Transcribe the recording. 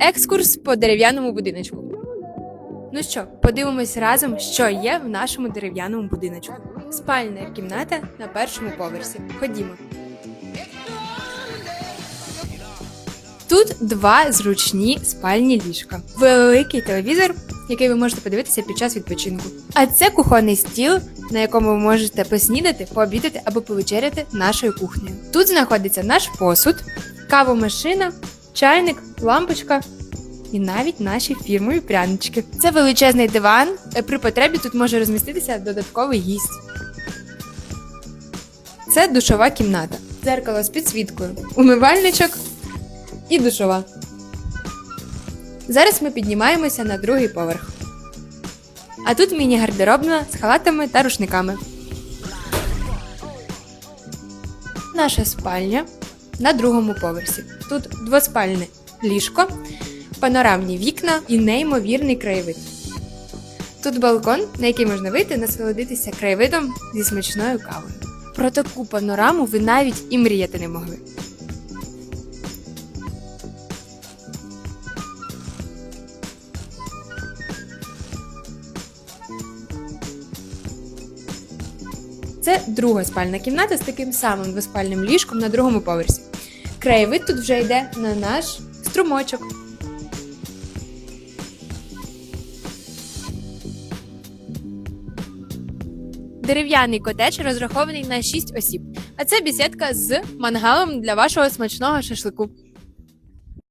екскурс по дерев'яному будиночку. Ну що, подивимось разом, що є в нашому дерев'яному будиночку. Спальна кімната на першому поверсі. Ходімо. Тут два зручні спальні ліжка, великий телевізор, який ви можете подивитися під час відпочинку. А це кухонний стіл, на якому ви можете поснідати, пообідати або повечеряти нашою кухнею. Тут знаходиться наш посуд, кавомашина, чайник, лампочка. І навіть наші фірмові прянички. Це величезний диван. е, При потребі тут може розміститися додатковий гість. Це душова кімната. Дзеркало з підсвіткою, умивальничок і душова. Зараз ми піднімаємося на другий поверх. А тут міні-гардеробна з халатами та рушниками. Наша спальня на другому поверсі. Тут двоспальне ліжко, панорамні вікна і неймовірний краєвид. Тут балкон, на який можна вийти насолодитися краєвидом зі смачною кавою. Про таку панораму ви навіть і мріяти не могли. Це друга спальна кімната з таким самим двоспальним ліжком на другому поверсі. Краєвид тут вже йде на наш струмочок. Дерев'яний котедж розрахований на 6 осіб, а це бісідка з мангалом для вашого смачного шашлику.